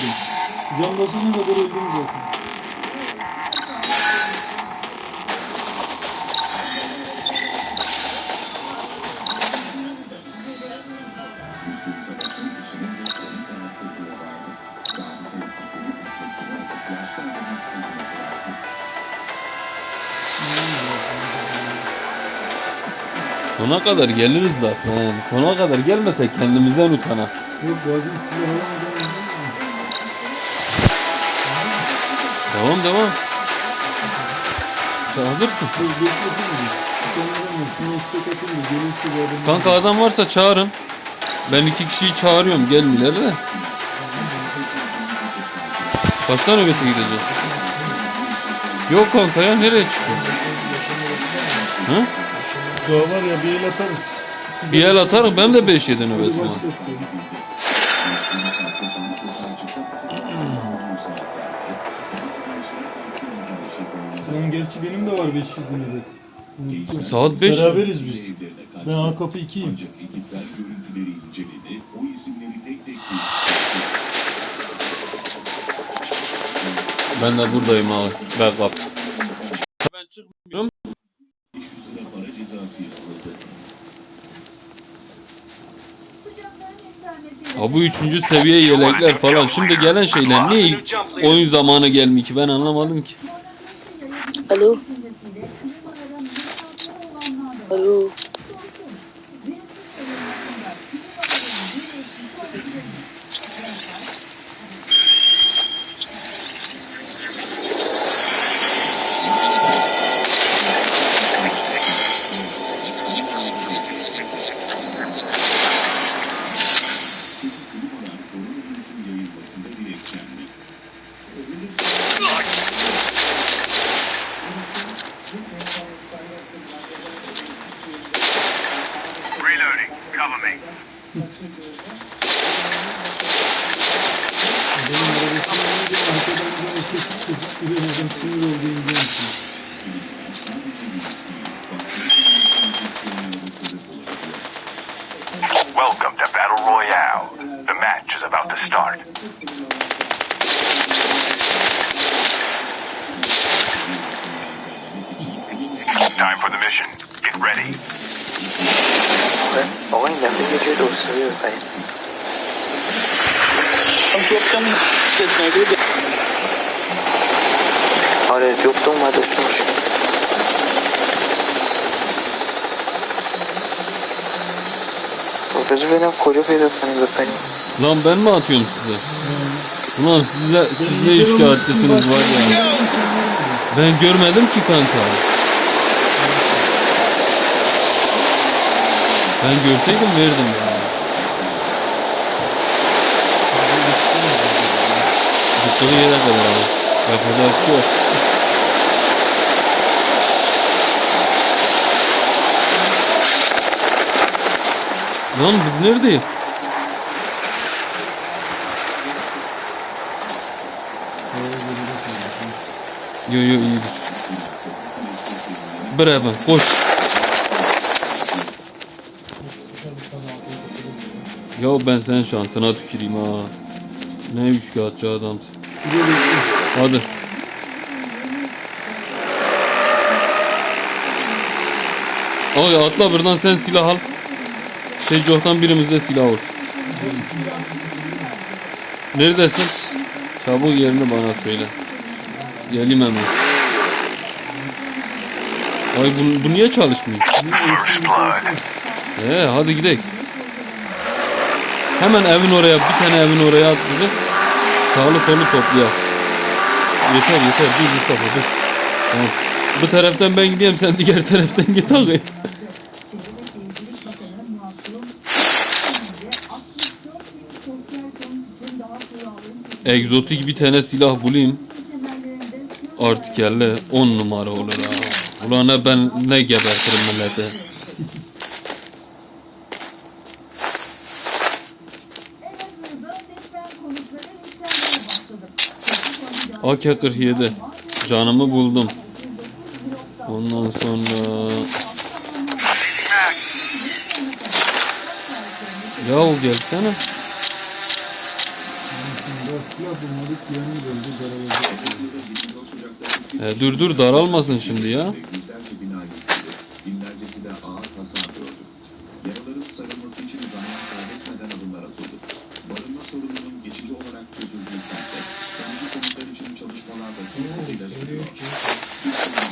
öldüm. Can basana kadar öldüm zaten. Sona kadar geliriz zaten. Sona kadar gelmesek kendimizden utanak. Yok bazen silah alamadan da gelirse bu adam. Kanka adam varsa çağırın. Ben iki kişiyi çağırıyorum gelmiyorlar da. Kaç tane nöbete gideceğiz? Yok kanka ya nereye çıkıyor? Hı? Daha var ya bir el atarız. Bir el atarım ben de 5 7 Hadi nöbetim var. Gerçi benim de var 5 7 nöbet. Unuttum. Saat 5. Beraberiz biz. Ben A kapı 2'yim. Ancak ekipler görüntüleri inceledi. O isimleri tek tek Ben de buradayım abi. Backup. Ben çıkmıyorum. 500 lira para cezası yazıldı. Ha bu üçüncü seviye yelekler falan. Şimdi gelen şeyler niye ilk oyun zamanı gelmiyor ki ben anlamadım ki. Alo. Alo. Yayılmasında klimaların Welcome to Battle Royale. The match is about to start. Time for the mission. Get ready. Olayın nefret ediyor da Oraya joke'tan mı düşmüş? Bakıcı benim koca feydatlarını efendim. Lan ben mi atıyorum size? Ulan size, siz ne işgalcisiniz var ya. Ben görmedim ki kanka. Ben görseydim verdim ya. Gittiği yere kadar abi. Yapacak şey yok. Lan biz neredeyiz? Yo yo iyidir. Bravo koş. Ya ben senin şansına tüküreyim ha. Ne üçkağıtçı adamsın. Hadi. Ay atla buradan sen silah al. Secoh'tan birimizde silah olsun. Neredesin? Çabuk yerini bana söyle. Geleyim hemen. Ay bu, bu niye çalışmıyor? Ee, hadi gidelim. Hemen evin oraya, bir tane evin oraya at bizi. Sağlı solu toplayalım. Yeter yeter, dur Mustafa dur. Tamam. Bu taraftan ben gideyim, sen diğer taraftan git abi. Çevre ve Şehircilik Bakanı Murat Kurum, Türkiye'de 64 bin sosyal konut için daha kuralın çekilmesi Egzotik bir tane silah bulayım. Artık yerle 10 numara olur ha. Ulan ben ne gebertirim millete. AK-47. Canımı buldum. Ondan sonra... Yahu gelsene. Bas silah bulmadık. Güvenli bölge daralacak. Edirne'de 24 Ocak'ta E, dur dur daralmasın şimdi ya.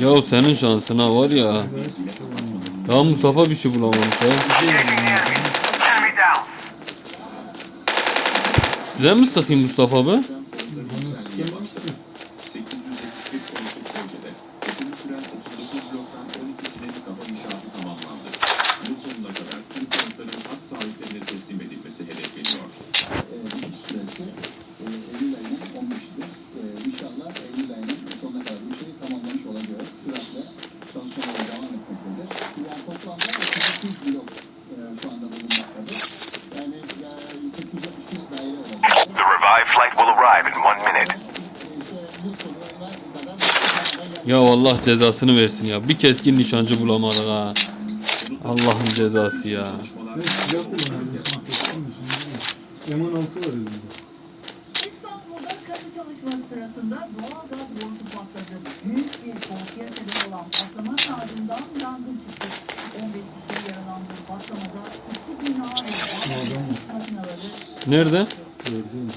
Ya senin şansına var ya. Ya Mustafa bir şey bulamamış ya. Size mi sıkayım Mustafa be? Ya Allah cezasını versin ya. Bir keskin nişancı bulamadık ha. Allah'ın cezası ya. Ben silah var elimde. İstanbul'da kazı çalışması sırasında doğal gaz borusu patladı. Büyük bir korkuya sebep olan patlamanın ardından yangın çıktı. 15 kişi yaralandı. Patlamada iki bina ve bazı iş makineleri Nerede? Gördüm.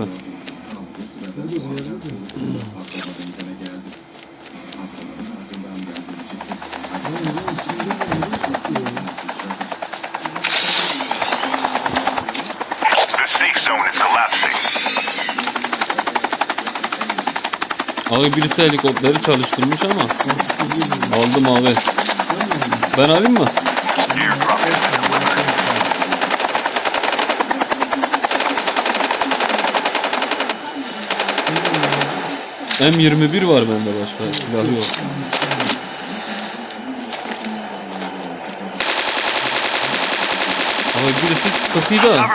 Ya? Sıçradı. The safe zone is collapsing. Abi birisi helikopteri çalıştırmış ama. Geliyor. Aldım abi. Ben alayım mı? Airdrop has been delivered. M21 var bende başka silah yok. Abi birisi sıkıyı da.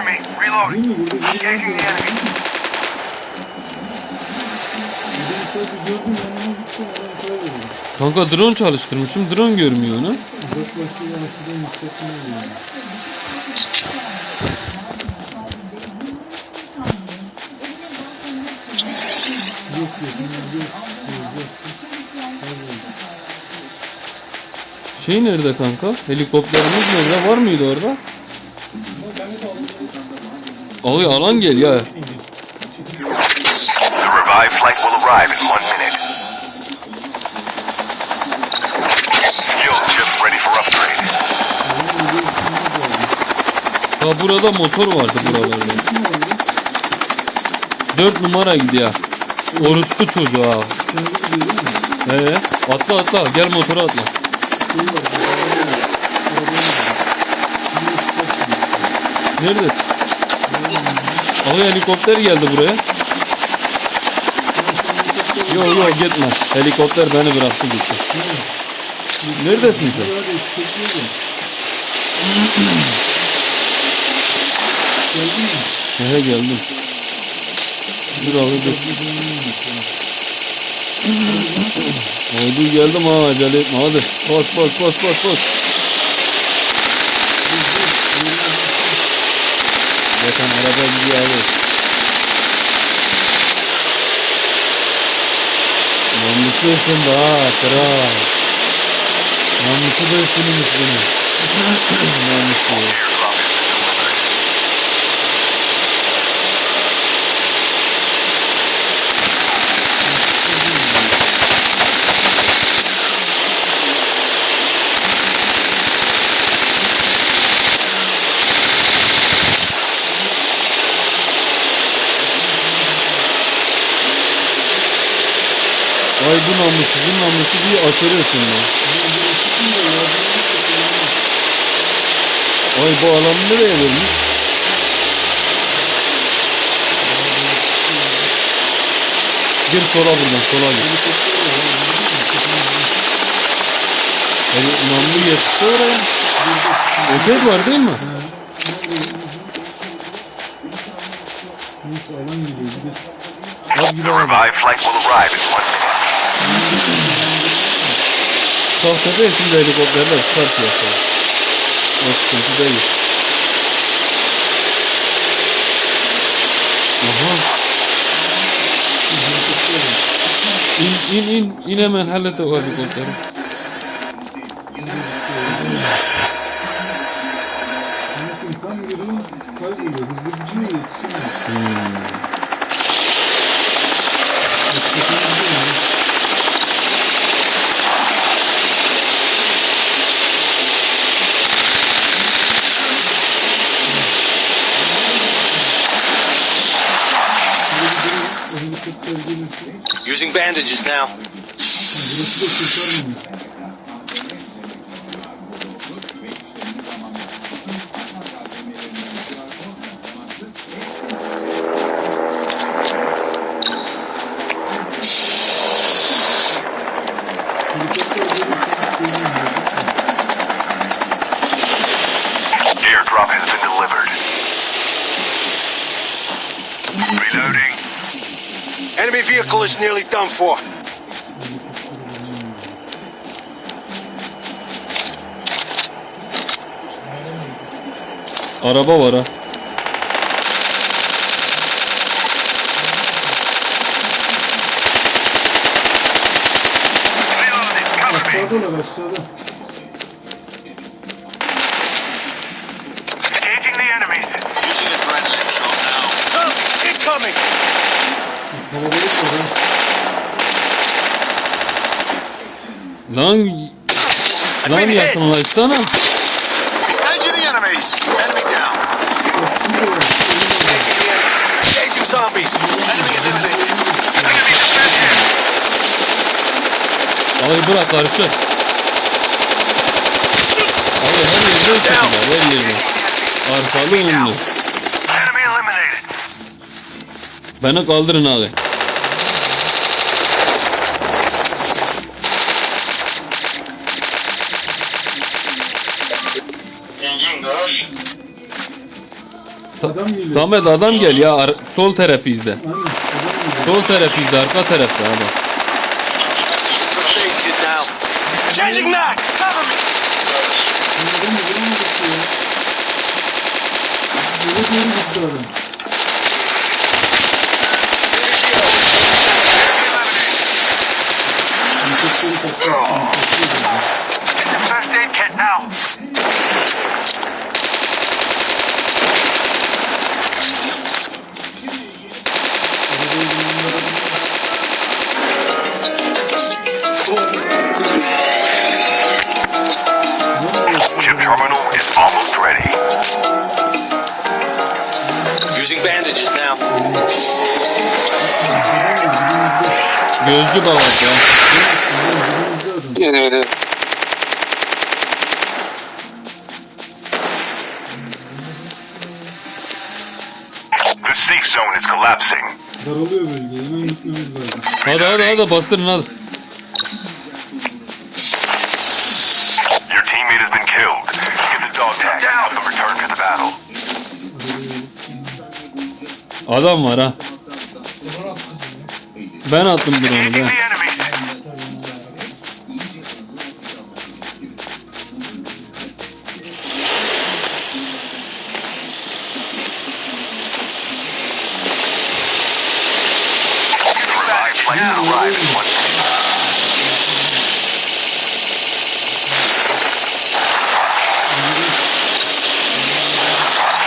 Bizim Kanka drone çalıştırmışım. Drone görmüyor onu. Uzaklaştı ya şuradan yükseltme oluyor. Yok yok. Şey nerede kanka? Helikopterimiz nerede? Var mıydı orada? Abi alan gel ya. The revived flight will arrive in one minute. Ha burada motor vardı buralarda. 4 numara gidiyor. Orospu çocuğu ha. Ee, atla atla gel motora atla. Neredesin? Abi helikopter geldi buraya. Yok yok gitme. Helikopter beni bıraktı gitti. Neredesin sen? Geldin mi? He geldim. Dur abi dur. Hadi geldim ha acele etme hadi. Bas bas bas bas bas. Zaten araba gidiyor abi. Namusluysun da ha kral. Namusu da üstünmüş bunun. Namusu. Airdrop has been delivered. Ay bu namussuzun namusu bir aşırıyorsun lan. Ay bu alanı nereye vermiş? Gir sola buradan sola gir. Yani namlu yetişti oraya. Roket var değil mi? Neyse alan geliyor. Bir de in one minute. Kalktada şimdi helikopterler çıkar piyasaya. O sıkıntı değil. Aha. İn in in in hemen hallet o helikopteri. Using bandages now. Enemy vehicle is nearly done for. Araba var ha. Me. Aşağıdalar aşağıda. Lan yakınlaşsana. Engaging the enemies! Enemy down. Bak şurada var. Önümde var. Engaging the enemies. Engaging zombies! Enemy eliminated. Enemy defended. Abi bırak karışır. Abi her yerde çekiyorlar her yerde. Arkalı önlü. Enemy eliminated. Beni kaldırın abi. Samet adam gel ya ar- sol tarafı izle. Sol tarafı izle arka tarafta abi. Changing mag! Cover me! Doğru gitti adam. Gözcü ya. Dibimizde adam. The safe zone is collapsing. Daralıyor bölge. Hemen gitmemiz lazım. Hadi hadi hadi bastırın hadi. Your teammate has been killed. Get the dog tag down and return to the battle. Adam var ha. One minute.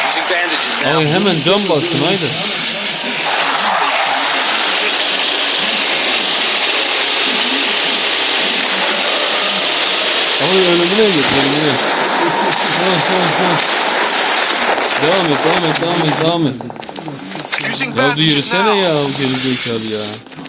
Using bandages now. Abi hemen cam bastın haydi. Abi ölümüne git ölümüne. Ha, ha, ha. Devam et devam et devam et devam et. Ya yürüsene ya gerizekalı ya. Ya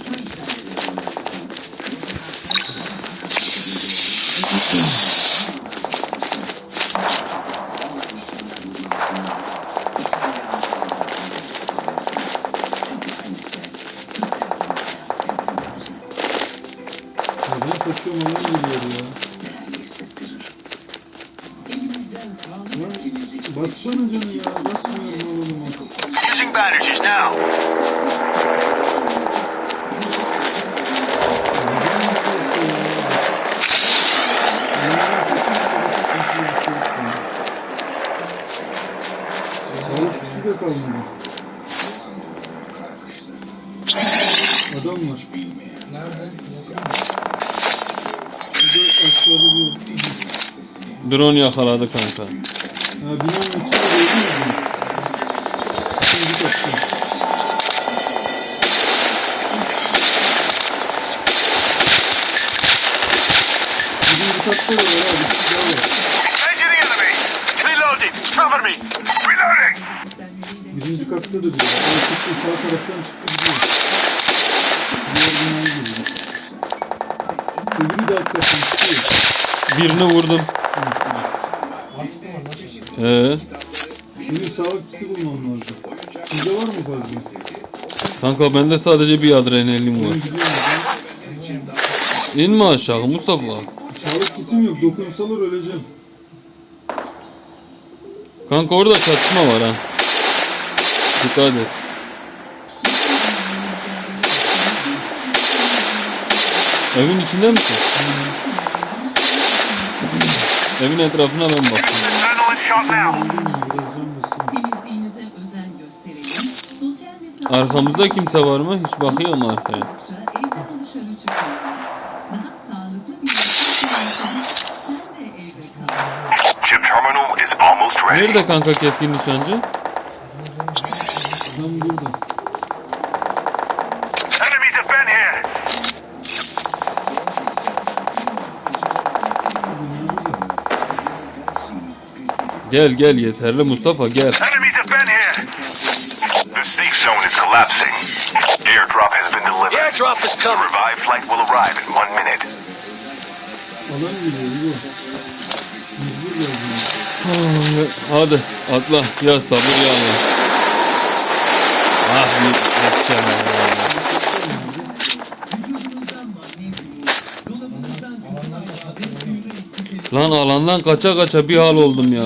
Adam var. Nerede? Şurada aşağıda bir... Drone yakaladı kanka. Ha binanın içinde gördünüz mü? Şimdi kaçtı. Birinci katta da var abi. Bir daha var. Birinci katta. O çıktı sağ taraftan çıktı gidiyor. Diğer binaya girdi. Öbürü de alt kattan çıkıyor. Birini vurdum. Ee, Benim sağlık kiti bulmam lazım. Sizde var mı fazla? kanka bende sadece bir adrenalin var. Ben gidiyorum. İnme aşağı Mustafa. Sağlık kitim yok. Dokunsalar öleceğim. Kanka orada çatışma var ha. Dikkat et. Evin içinde misin? Evin etrafına ben basayım. Temizliğinize özen gösterelim. Sosyal mesafe Arkamızda kimse var mı? Hiç bakıyor mu arkaya? Daha sağlıklı bir yaşam sen de evde kal. Nerede kanka keskin nişancı? Adam burada. Gel gel yeterli Mustafa gel. Airdrop has been delivered. Airdrop is coming. Revived flight will arrive in one minute. Hadi atla ya sabır ya. Ah yetişemem. Lan alandan kaça kaça bir hal oldum ya.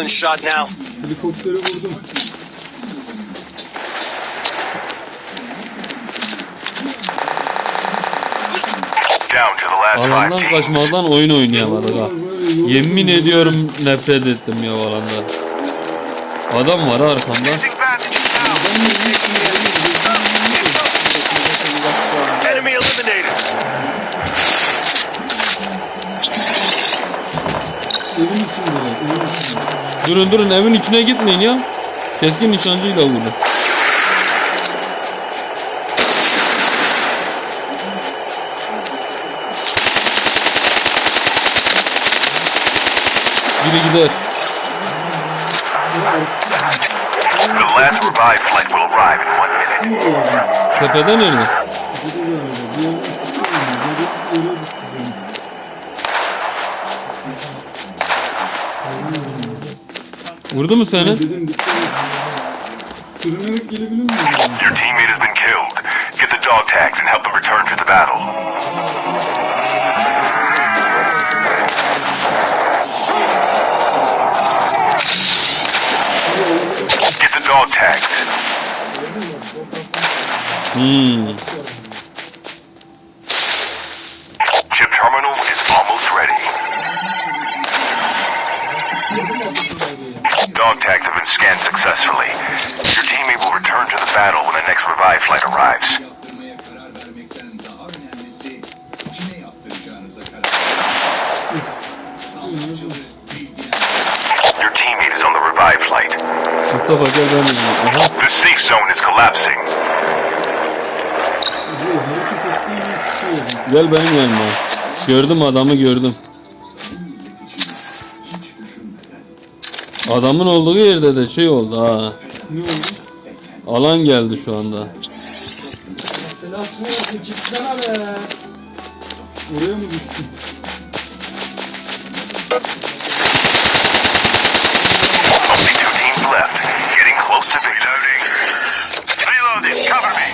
Adrenaline shot now. Helikopteri vurdum. Down to the last five Alandan kaçmadan oyun oynayamadık ha. Yemin ediyorum nefret ettim ya alandan. Adam var arkamda. Enemy eliminated. Durun durun evin içine gitmeyin ya. Keskin nişancıyla vurdu. Biri gider. The last Vurdu mu seni? Dedim dikkat et. Sürünerek gelebilir miyim? Your teammate has been killed. Get the dog tags and help them return to the battle. Get the dog tags. Hmm. Dog tags have been scanned successfully. Your teammate will return to the battle when the next revived flight arrives. Your teammate is on the revived flight. Mustafa gel ben. Aha. The safe zone is collapsing. Gel benim yanıma. Gördüm adamı gördüm. Adamın olduğu yerde de şey oldu ha. Ne oldu? Alan geldi şu anda. Belasını versin çıksana be. Oraya mı düştün? Only two teams left. Getting close to victory. Reloading. Cover me.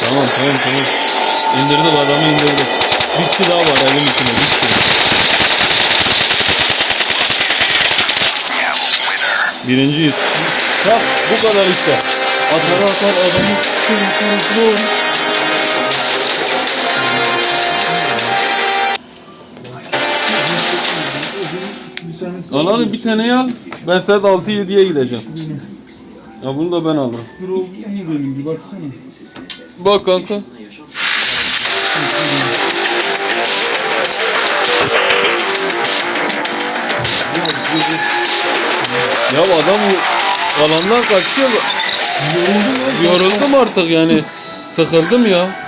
Tamam tamam tamam. İndirdik adamı indirdik. Bir kişi daha var evin içinde bir kişi. Birinciyiz. Bak bu kadar işte. Atar atar adamı. Bir tane Al hadi bir tane al. Ben saat 6-7'ye gideceğim. Ya bunu da ben alırım. benim bir baksana. Bak kanka. Ya adam alandan kaçıyor. Yoruldum artık yani. Sıkıldım ya.